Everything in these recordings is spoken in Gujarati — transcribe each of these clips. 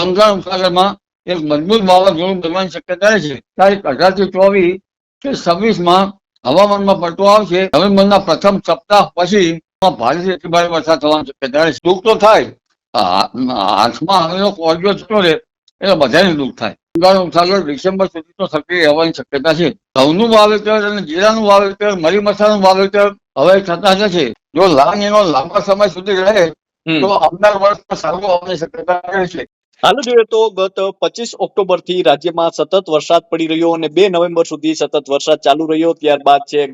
બંગાળ ઉપસાગરમાં એક મજબૂત વાવાઝોડું બનવાની શક્યતા છે. તારીખ અઢારથી ચોવીસ કે છવ્વીસમાં હવામાનમાં પલટો આવશે નવેમ્બરના પ્રથમ સપ્તાહ પછી ભારેથી ભારે વરસાદ થવાની શક્યતા છે. દુઃખ તો થાય. હાથમાં આવેલો કોળિયો થતો રહે એટલે બધાને દુઃખ થાય. બંગાળ ઉપસાગર ડિસેમ્બર સુધી તો સક્રિય રહેવાની શક્યતા છે. ઘઉંનું વાવેતર અને જીરાનું વાવેતર મરી મસાલાનું વાવેતર હવે થતા જશે જો લાંગ એનો લાંબા સમય સુધી રહે તો આવનાર વર્ષમાં સારું આવવાની શક્યતા રહે છે. હાલ જોઈએ તો ગત પચીસ ઓક્ટોબરથી રાજ્યમાં સતત વરસાદ પડી રહ્યો અને બે નવેમ્બર સુધી સતત વરસાદ ચાલુ રહ્યો. ત્યારબાદ છે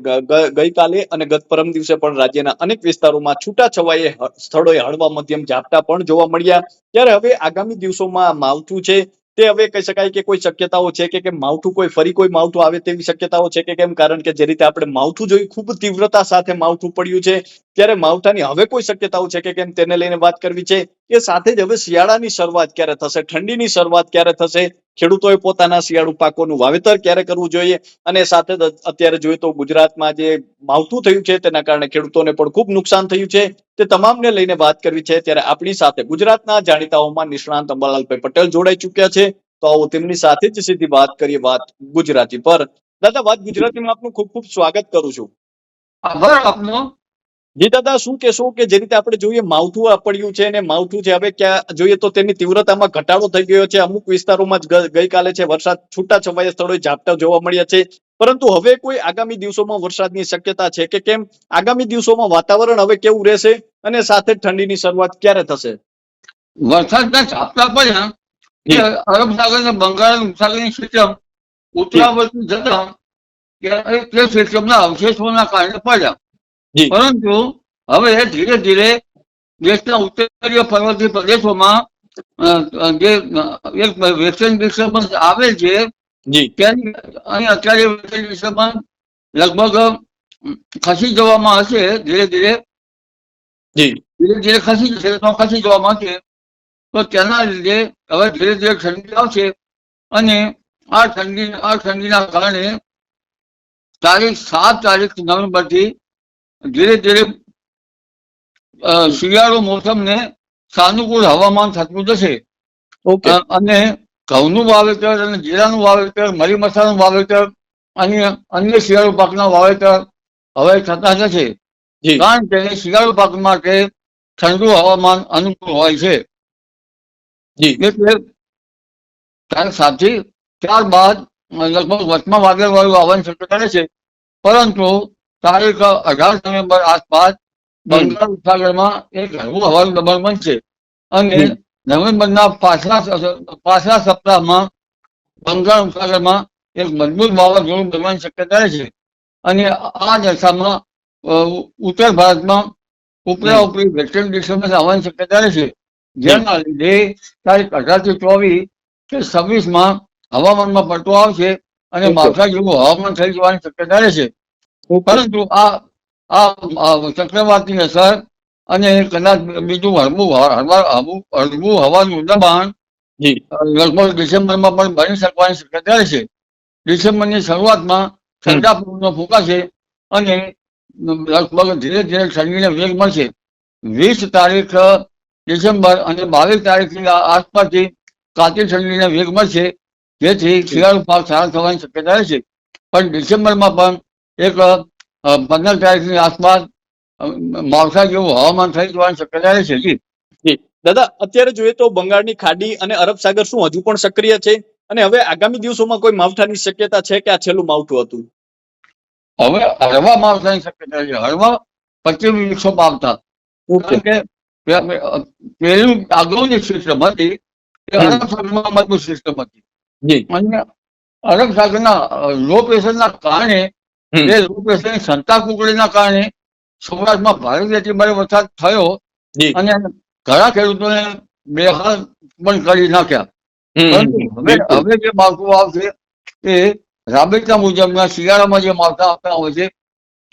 ગઈકાલે અને ગત પરમ દિવસે પણ રાજ્યના અનેક વિસ્તારોમાં છૂટા છવાયે સ્થળોએ હળવા મધ્યમ ઝાપટા પણ જોવા મળ્યા. ત્યારે હવે આગામી દિવસોમાં માવઠું છે તે હવે કહી શકાય કે કોઈ શક્યતાઓ છે કે કેમ માવઠું કોઈ, ફરી કોઈ માવઠું આવે તેવી શક્યતાઓ છે કે કેમ? કારણ કે જે રીતે આપણે માવઠું જોયું ખૂબ તીવ્રતા સાથે માવઠું પડ્યું છે. ત્યારે માવઠાની હવે કોઈ શક્યતાઓ છે કે કેમ? તેને લઈને વાત કરવી છે. એ સાથે જ હવે શિયાળાની શરૂઆત ક્યારે થશે? ઠંડીની શરૂઆત ક્યારે થશે? ખેડૂતોએ પોતાના શિયાળુ પાકોનું વાવેતર ક્યારે કરવું જોઈએ? અને સાથે અત્યારે જોઈએ તો ગુજરાતમાં જે માવઠું થયું છે, તેના કારણે ખેડૂતોને પણ ખૂબ નુકસાન થયું છે. તે તમામને લઈને વાત કરવી છે. ત્યારે આપણી સાથે ગુજરાતના જાણીતાઓમાં નિષ્ણાંત અંબાલાલભાઈ પટેલ જોડાઈ ચુક્યા છે. તો આવો તેમની સાથે જ સીધી વાત કરીએ વાત ગુજરાતી પર. દાદા, વાત ગુજરાતીમાં આપનું ખૂબ ખૂબ સ્વાગત કરું છું. આભાર આપનો. જી દાદા શું કહેશો કે જે રીતે આપણે જોઈએ માવઠું પડ્યું છે અને માવઠું છે હવે ક્યાં જોઈએ તો તેની તીવ્રતામાં ઘટાડો થઈ ગયો છે. અમુક વિસ્તારોમાં જ ગઈકાલે છે વરસાદ છૂટા છવાયા સ્થળોએ ઝાપટા જોવા મળ્યા છે. પરંતુ હવે કોઈ આગામી દિવસોમાં વરસાદની શક્યતા છે કે કેમ? આગામી દિવસોમાં વાતાવરણ હવે કેવું રહેશે અને સાથે જ ઠંડીની શરૂઆત ક્યારે થશે? વરસાદના ઝાપટા પડ્યા કે અરબ સાગર ને બંગાળ ઉપસાગરની સિસ્ટમ ઉત્તરાવર્તી જતા તે સિસ્ટમના અવશેષોના કારણે પડ્યા. પરંતુ હવે ધીરે ધીરે દેશના ઉત્તરીય પર્વતીય પ્રદેશોમાં જે એક વેસ્ટર્ન ડિસ્ટર્બન્સ આવે છે અહીં અત્યારે વેસ્ટર્ન ડિસ્ટર્બન્સ લગભગ ખસી જવામાં હશે ધીરે ધીરે. જી. ધીરે ધીરે ખસી જશે તો ખસી જવામાં હશે. તો તેના લીધે હવે ધીરે ધીરે ઠંડી આવશે અને આ ઠંડી આ ઠંડીના કારણે તારીખ સાત તારીખ નવેમ્બરથી ધીરે ધીરે શિયાળો મોસમ મોસમને સાનુકૂળ હવામાન થતું જશે. અને ઘઉંનું વાવેતર અને જીરાનું વાવેતર મરી મસાલાનું વાવેતર અને અન્ય શિયાળુ પાકના વાવેતર હવે થતા જશે. કારણ કે શિયાળુ પાક માટે ઠંડુ હવામાન અનુકૂળ હોય છે. જી. એટલે સાતથી ત્યારબાદ લગભગ વચમાં વાદળ વાળું આવવાની શક્યતા રહેશે પરંતુ તારીખ અઢાર નવેમ્બર આસપાસ બંગાળ ઉપસાગરમાં એક હળવું હવાનું દબાણ બનશે. અને નવેમ્બરના પાછલા પાછલા સપ્તાહમાં બંગાળ ઉપસાગરમાં એક મજબૂત વાવાઝોડું બનવાની શક્યતા રહે છે. અને આ દશામાં ઉત્તર ભારતમાં ઉપરા ઉપરી વેસ્ટર્ન ડિસ્ટર્બન્સ આવવાની શક્યતા રહેશે જેના લીધે તારીખ અઢારથી ચોવીસ કે છવ્વીસમાં હવામાનમાં પડતો આવશે અને. માવઠા જેવું હવામાન થઈ જવાની શક્યતા રહેશે પરંતુ આ આ ચક્રવાતની અસર અને કદાચ બીજું હળવું હળવું હવાનું દબાણ લગભગ ડિસેમ્બરમાં પણ બની શકવાની શક્યતા રહેશે ડિસેમ્બરની શરૂઆતમાં ઠંડા પવનો ફૂંકાશે અને લગભગ ધીરે ધીરે ઠંડીને વેગ મળશે. વીસ તારીખ ડિસેમ્બર અને બાવીસ તારીખની આસપાસથી કાચી ઠંડીને વેગ મળશે. જેથી શિયાળુ પાક સારા થવાની શક્યતા રહેશે પણ ડિસેમ્બરમાં પણ એક પંદર તારીખની આસપાસ માવઠા જેવું હવામાન થઈ જવાની શક્યતા છે જી. દાદા અત્યારે જોઈએ તો બંગાળની ખાડી અને અરબ સાગર શું હજુ પણ સક્રિય છે? અને હવે આગામી દિવસોમાં કોઈ માવઠાની શક્યતા છે કે આ છેલ્લું માવઠું હતું? હવે હળવા માવઠાની શક્યતા છે. હળવા પશ્ચિમ વિક્ષોભ આવતા કારણ કે પેલું આગળની સિસ્ટમ હતી એ. અરબ સાગરમાં મજબૂત સિસ્ટમ હતી. જી. અને અરબ સાગરના લો પ્રેશરના કારણે. એ રૂપેશની સંતા કુકડીના કારણે સૌરાષ્ટ્રમાં ભારે અતિ ભારે વરસાદ થયો અને ઘણા ખેડૂતોને બેહાલ પણ કરી નાખ્યા. હવે હવે જે માવઠું આવશે એ રાબેતા મુજબના શિયાળામાં જે માવઠા આવતા હોય છે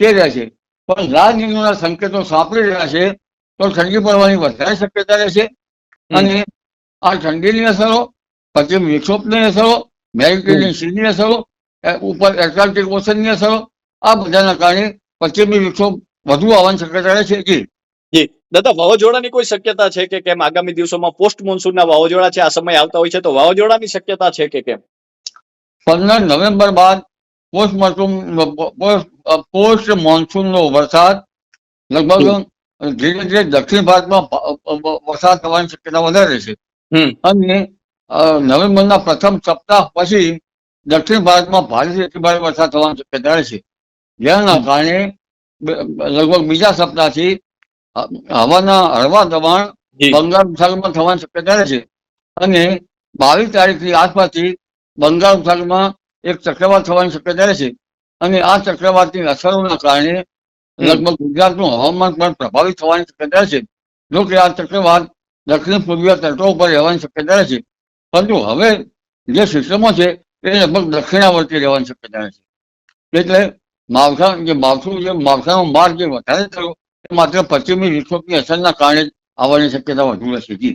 તે રહેશે પણ રાજનીતિના સંકેતો સાંપડી રહ્યા છે તો ઠંડી પડવાની વધારે શક્યતા રહેશે. અને આ ઠંડીની અસરો પછી વિક્ષોભની અસરો મેરિટેરિયન સીની અસરો ઉપર એટલાન્ટિક ઓશનની અસરો આ બધાના કારણે પશ્ચિમી વિક્ષોભ વધુ આવવાની શક્યતા રહેશે જી જી. દાદા વાવાઝોડાની કોઈ શક્યતા છે કે કેમ? આગામી દિવસોમાં પોસ્ટ મોન્સૂનના વાવાઝોડા છે આ સમય આવતા હોય છે તો વાવાઝોડાની શક્યતા છે કે કેમ? પંદર નવેમ્બર બાદ પોસ્ટ મોન્સૂન પોસ્ટ મોન્સૂનનો વરસાદ લગભગ ધીરે ધીરે દક્ષિણ ભારતમાં વરસાદ થવાની શક્યતા વધારે છે. અને નવેમ્બરના પ્રથમ સપ્તાહ પછી દક્ષિણ ભારતમાં ભારેથી ભારે વરસાદ થવાની શક્યતા રહે છે. જેના કારણે લગભગ બીજા સપ્તાહથી હવાના હળવા દબાણ બંગાળ ઉપસાગરમાં થવાની શક્યતા રહે છે. અને બાવીસ તારીખની આસપાસથી બંગાળ ઉપસાગરમાં એક ચક્રવાત થવાની શક્યતા રહે છે. અને આ ચક્રવાતની અસરોના કારણે લગભગ ગુજરાતનું હવામાન પણ પ્રભાવિત થવાની શક્યતા રહે છે. જો કે આ ચક્રવાત દક્ષિણ પૂર્વીય તટો ઉપર રહેવાની શક્યતા રહે છે. પરંતુ હવે જે સિસ્ટમો છે એ લગભગ દક્ષિણાવર્તી રહેવાની શક્યતા છે. એટલે માવઠા જે માવઠું જે માવઠાનો માર્ગ જે વધારે થયો એ માત્ર પશ્ચિમી વિક્ષોભની અસરના કારણે આવવાની શક્યતા વધુ રહેશે જી.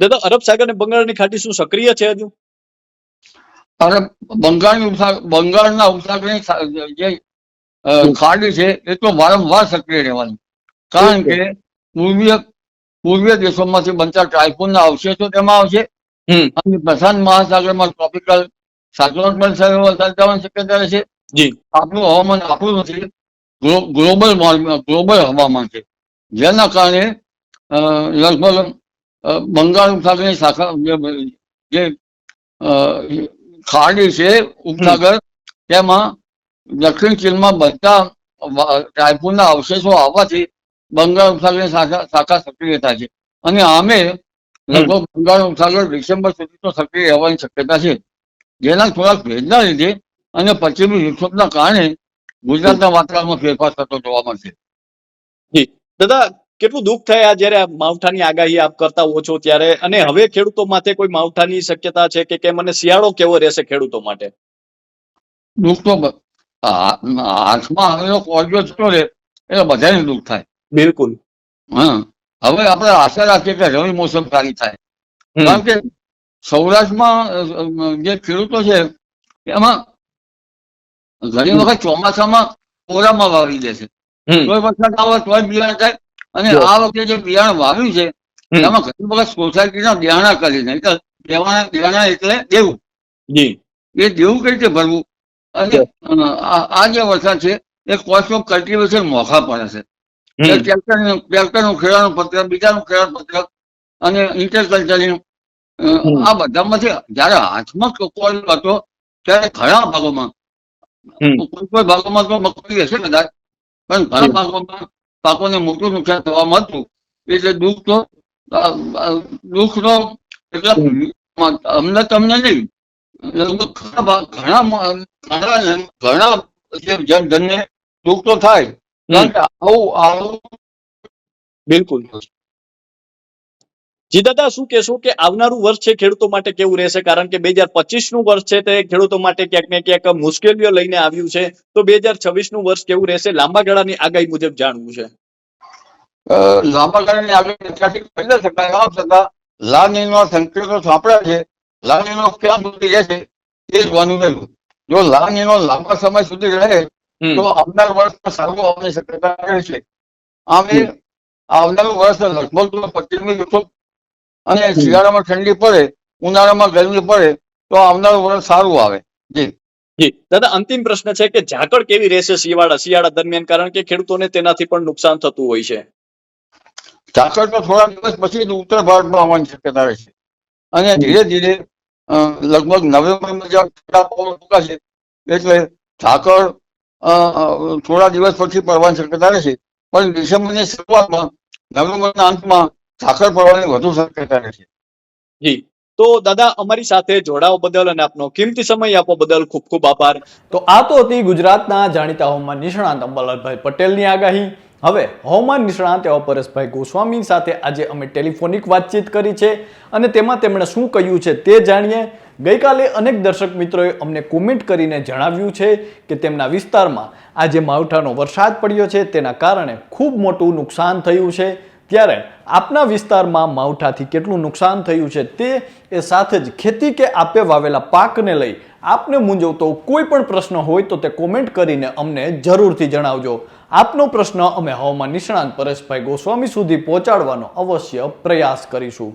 દાદા અરબ સાગર અને બંગાળની ખાડી શું સક્રિય છે હજુ? અરબ બંગાળની ઉપસાગર બંગાળના ઉપસાગરની જે ખાડી છે એ તો વારંવાર સક્રિય રહેવાની. કારણ કે પૂર્વીય પૂર્વીય દેશોમાંથી બનતા ટાઇફોનના અવશેષો તેમાં આવશે. અને પ્રશાંત મહાસાગરમાં ટ્રોપિકલ સાયક્લોન પણ સર્જાવાની શક્યતા રહેશે જી. આપણું હવામાન આપણું નથી. ગ્લો- ગ્લોબલ વોર્મિંગ ગ્લોબલ હવામાન છે. જેના કારણે અ, લગભગ બંગાળ ઉપસાગરની શાખા જે- ખાડી છે ઉપસાગર તેમાં દક્ષિણ ચીનમાં બનતા વા- અવશેષો આવવાથી બંગાળ ઉપસાગરની શાખા શાખા સક્રિય થાય છે. અને આમે લગભગ બંગાળ ઉપસાગર ડિસેમ્બર સુધી તો સક્રિય રહેવાની શક્યતા છે. જેના થોડાક ભેદના લીધે અને પશ્ચિમી વિક્ષોભના કારણે ગુજરાતના વાતાવરણમાં ફેરફાર થતો જોવા મળશે. દાદા કેટલું દુઃખ થાય આ જ્યારે માવઠાની આગાહી આપ કરતા ઓછો ત્યારે? અને હવે ખેડૂતો માટે કોઈ માવઠાની શક્યતા છે કે કેમ? અને શિયાળો કેવો રહેશે ખેડૂતો માટે? દુઃખ તો હાથમાં આવેલો કોળિયો જતો રહે એટલે બધાને દુઃખ થાય. બિલકુલ. હા. હવે આપણે આશા રાખીએ કે રવિ મોસમ સારી થાય. કારણ કે સૌરાષ્ટ્રમાં જે ખેડૂતો છે એમાં ઘણી વખત ચોમાસામાં કોરામાં વાવી દે છે કોઈ વરસાદ આવે તોય બિયારણ થાય અને આ વખતે જે બિયારણ વાવ્યું છે એમાં ઘણી વખત સોસાયટીના દેવાણા કરી નહીં તો દેવાણા દેવાણા એટલે દેવું એ દેવું કઈ રીતે ભરવું અને આ જે વરસાદ છે એ કોસ્ટ ઓફ કલ્ટિવેશન મોખા પડે છે ટ્રેક્ટર ટ્રેક્ટરનું ખેડાણું પત્ર બીજાનું ખેડાનું પત્ર અને ઇન્ટરકલ્ચરિંગ હમ. આ બધામાંથી જયારે હાથમાં કોલ હતો ત્યારે ઘણા ભાગોમાં. કોઈ કોઈ ભાગોમાં તો મગફળી હશે કદાચ પણ ઘણા. ભાગોમાં પાકોને મોટું નુકસાન થવામાં હતું. એટલે દુઃખ તો દુઃખ તો એટલે અમને તમને નહીં. લગભગ ઘણા ઘણા ઘણા ઘણા જનધનને દુઃખ તો થાય. આવું આવું બિલકુલ. જી દાદા શું કહેશો કે આવનારું વર્ષ છે ખેડૂતો માટે કેવું રહેશે? કારણ કે બે હજાર વર્ષ છે તે ખેડૂતો માટે ક્યાંક ને ક્યાંક મુશ્કેલીઓ લઈને આવ્યું છે. તો બે હજાર વર્ષ કેવું રહેશે? લાંબા ગાળાની આગાહી મુજબ જાણવું છે. લાંબા ગાળાની આગાહી શકાય આમ છતાં લાનીનો સંકેતો સાંપડ્યા છે. લાનીનો ક્યાં સુધી રહેશે એ જોવાનું રહેલું. જો લાનીનો લાંબા સમય સુધી રહે તો આવનાર વર્ષમાં સારું આવવાની શક્યતા રહે છે. આમે. આવનારું વર્ષ લગભગ પચીસમી અને શિયાળામાં ઠંડી પડે ઉનાળામાં ગરમી પડે તો આવનારું વર્ષ સારું આવે. જી. જી. દાદા અંતિમ પ્રશ્ન છે કે ઝાકળ કેવી રહેશે શિયાળા? શિયાળા દરમિયાન કારણ કે ખેડૂતોને તેનાથી પણ નુકસાન થતું હોય છે. ઝાકળ તો થોડા દિવસ પછી ઉત્તર ભારતમાં આવવાની શક્યતા રહેશે અને ધીરે ધીરે લગભગ નવેમ્બરમાં જ્યાં ઠંડા પવન ફૂંકાશે એટલે ઝાકળ થોડા દિવસ પછી પડવાની શક્યતા રહેશે. પણ ડિસેમ્બરની શરૂઆતમાં નવેમ્બરના અંતમાં ઝાકળ પડવાની વધુ શક્યતા રહેશે જી. તો દાદા અમારી સાથે જોડાવા બદલ અને આપનો કિંમતી સમય આપવા બદલ ખૂબ ખૂબ આભાર. તો આ તો હતી ગુજરાતના જાણીતા હવામાન નિષ્ણાંત અંબાલાલભાઈ પટેલની આગાહી. હવે હવામાન નિષ્ણાંત એવા પરેશભાઈ ગોસ્વામી સાથે આજે અમે ટેલિફોનિક વાતચીત કરી છે અને તેમાં તેમણે શું કહ્યું છે તે જાણીએ. ગઈકાલે અનેક દર્શક મિત્રોએ અમને કોમેન્ટ કરીને જણાવ્યું છે કે તેમના વિસ્તારમાં આજે માવઠાનો વરસાદ પડ્યો છે. તેના કારણે ખૂબ મોટું નુકસાન થયું છે. ત્યારે આપના વિસ્તારમાં માવઠાથી કેટલું નુકસાન થયું છે તે એ સાથે જ ખેતી કે આપે વાવેલા પાકને લઈ આપને મૂંઝવતો કોઈ પણ પ્રશ્ન હોય તો તે કોમેન્ટ કરીને અમને જરૂરથી જણાવજો. આપનો પ્રશ્ન અમે હવામાન નિષ્ણાંત પરેશભાઈ ગોસ્વામી સુધી પહોંચાડવાનો અવશ્ય પ્રયાસ કરીશું.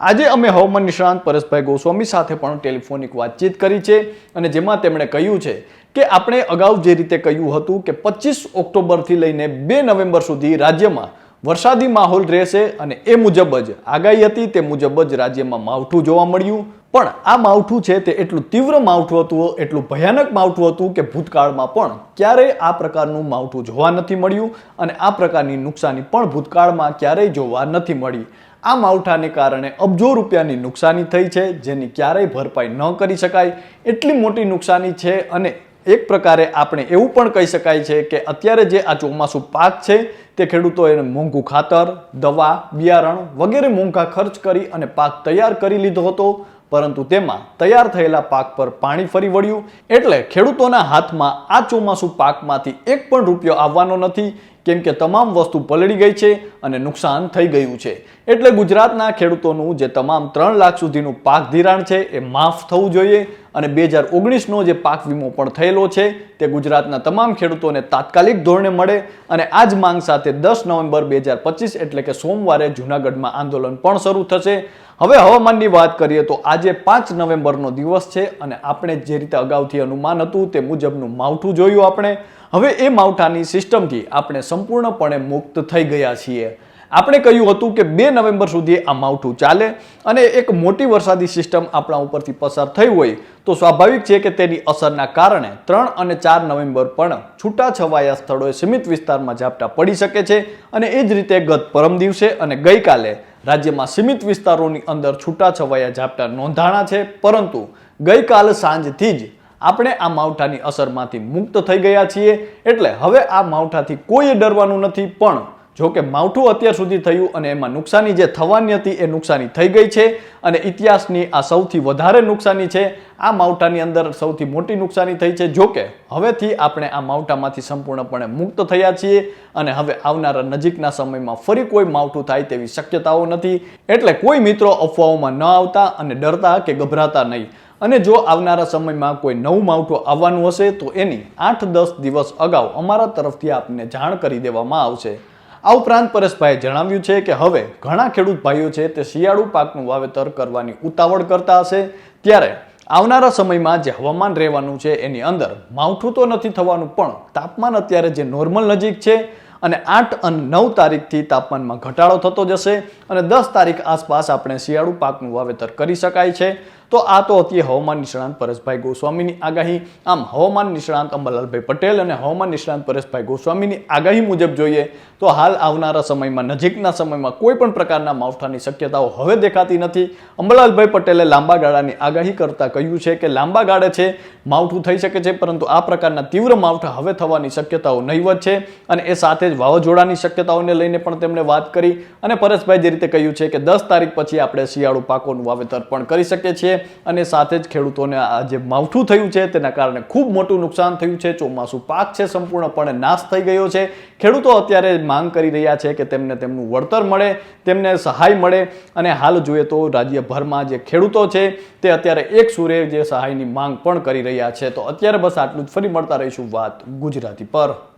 આજે અમે હવામાન નિષ્ણાંત પરેશભાઈ ગોસ્વામી સાથે પણ ટેલિફોનિક વાતચીત કરી છે અને જેમાં તેમણે કહ્યું છે કે આપણે અગાઉ જે રીતે કહ્યું હતું કે પચીસ ઓક્ટોબરથી લઈને બે નવેમ્બર સુધી રાજ્યમાં વરસાદી માહોલ રહેશે અને એ મુજબ જ આગાહી હતી તે મુજબ જ રાજ્યમાં માવઠું જોવા મળ્યું. પણ આ માવઠું છે તે એટલું તીવ્ર માવઠું હતું, એટલું ભયાનક માવઠું હતું કે ભૂતકાળમાં પણ ક્યારેય આ પ્રકારનું માવઠું જોવા નથી મળ્યું અને આ પ્રકારની નુકસાની પણ ભૂતકાળમાં ક્યારેય જોવા નથી મળી. આ માવઠાને કારણે અબજો રૂપિયાની નુકસાની થઈ છે, જેની ક્યારેય ભરપાઈ ન કરી શકાય. એટલી મોટી નુકસાની છે અને એક પ્રકારે આપણે એવું પણ કહી શકાય છે કે અત્યારે જે આ ચોમાસું પાક છે, તે ખેડૂતોએ મોંઘું ખાતર, દવા, બિયારણ વગેરે મોંઘા ખર્ચ કરી અને પાક તૈયાર કરી લીધો હતો. પરંતુ તેમાં તૈયાર થયેલા પાક પર પાણી ફરી વળ્યું. એટલે ખેડૂતોના હાથમાં આ ચોમાસું પાકમાંથી એક પણ રૂપિયો આવવાનો નથી. કેમ કે તમામ વસ્તુ પલળી ગઈ છે અને નુકસાન થઈ ગયું છે. એટલે ગુજરાતના ખેડૂતોનું જે તમામ ત્રણ લાખ સુધીનું પાક ધિરાણ છે એ માફ થવું જોઈએ અને બે હજાર ઓગણીસનો જે પાક વીમો પણ થયેલો છે તે ગુજરાતના તમામ ખેડૂતોને તાત્કાલિક ધોરણે મળે અને આ જ માંગ સાથે દસ નવેમ્બર બે હજાર પચીસ એટલે કે સોમવારે જૂનાગઢમાં આંદોલન પણ શરૂ થશે. હવે હવામાનની વાત કરીએ તો આજે પાંચ નવેમ્બરનો દિવસ છે અને આપણે જે રીતે અગાઉથી અનુમાન હતું તે મુજબનું માવઠું જોયું આપણે. હવે એ માવઠાની સિસ્ટમથી આપણે સંપૂર્ણપણે મુક્ત થઈ ગયા છીએ. આપણે કહ્યું હતું કે બે નવેમ્બર સુધી આ માવઠું ચાલે અને એક મોટી વરસાદી સિસ્ટમ આપણા ઉપરથી પસાર થઈ હોય તો સ્વાભાવિક છે કે તેની અસરના કારણે ત્રણ અને ચાર નવેમ્બર પણ છૂટાછવાયા સ્થળોએ સીમિત વિસ્તારમાં ઝાપટા પડી શકે છે અને એ જ રીતે ગત પરમ દિવસે અને ગઈકાલે રાજ્યમાં સીમિત વિસ્તારોની અંદર છૂટાછવાયા ઝાપટા નોંધાણા છે. પરંતુ ગઈકાલ સાંજથી જ આપણે આ માવઠાની અસરમાંથી મુક્ત થઈ ગયા છીએ. એટલે હવે આ માવઠાથી કોઈ ડરવાનું નથી, પણ જો કે માવઠું અત્યાર સુધી થયું અને એમાં નુકસાની જે થવાની હતી એ નુકસાની થઈ ગઈ છે અને ઇતિહાસની આ સૌથી વધારે નુકસાની છે, આ માવઠાની અંદર સૌથી મોટી નુકસાની થઈ છે. જો કે હવેથી આપણે આ માવઠામાંથી સંપૂર્ણપણે મુક્ત થયા છીએ અને હવે આવનારા નજીકના સમયમાં ફરી કોઈ માવઠું થાય તેવી શક્યતાઓ નથી. એટલે કોઈ મિત્રો અફવાઓમાં ન આવતા અને ડરતા કે ગભરાતા નહીં. અને જો આવનારા સમયમાં કોઈ નવું માવઠું આવવાનું હશે, તો એની આઠ દસ દિવસ અગાઉ અમારા તરફથી આપને જાણ કરી દેવામાં આવશે. આ ઉપરાંત પરેશભાઈએ જણાવ્યું છે કે હવે ઘણા ખેડૂત ભાઈઓ છે તે શિયાળુ પાકનું વાવેતર કરવાની ઉતાવળ કરતા હશે. ત્યારે આવનારા સમયમાં જે હવામાન રહેવાનું છે એની અંદર માવઠું તો નથી થવાનું, પણ તાપમાન અત્યારે જે નોર્મલ નજીક છે અને આઠ અને નવ તારીખથી તાપમાનમાં ઘટાડો થતો જશે અને દસ તારીખ આસપાસ આપણે શિયાળુ પાકનું વાવેતર કરી શકાય છે. તો આ તો હતી હવામાન નિષ્ણાંત પરેશભાઈ ગોસ્વામીની આગાહી. આમ હવામાન નિષ્ણાંત અંબાલાલભાઈ પટેલ અને હવામાન નિષ્ણાંત પરેશભાઈ ગોસ્વામીની આગાહી મુજબ જોઈએ તો હાલ આવનારા સમયમાં, નજીકના સમયમાં કોઈ પણ પ્રકારના માવઠાની શક્યતાઓ હવે દેખાતી નથી. અંબાલાલભાઈ પટેલે લાંબા ગાળાની આગાહી કરતા કહ્યું છે કે લાંબા ગાળે છે, માવઠું થઈ શકે છે, પરંતુ આ પ્રકારના તીવ્ર માવઠા હવે થવાની શક્યતાઓ નહીવત છે અને એ સાથે જ વાવાઝોડાની શક્યતાઓને લઈને પણ તેમણે વાત કરી. અને પરેશભાઈ જે રીતે કહ્યું છે કે દસ તારીખ પછી આપણે શિયાળુ પાકોનું વાવેતર પણ કરી શકીએ છીએ. અને સાથે જ ખેડૂતોને આ જે માવઠું થયું છે તેના કારણે ખૂબ મોટું નુકસાન થયું છે, ચોમાસું પાક છે સંપૂર્ણપણે નાશ થઈ ગયો છે. ખેડૂતો અત્યારે માંગ કરી રહ્યા છે કે તેમને તેમનું વળતર મળે, તેમને સહાય મળે અને હાલ જોઈએ તો રાજ્યભરમાં જે ખેડૂતો છે તે અત્યારે એક સુરે જે સહાયની માંગ પણ કરી રહ્યા છે. તો અત્યારે બસ આટલું જ. ફરી મળતા રહીશું વાત ગુજરાતી પર.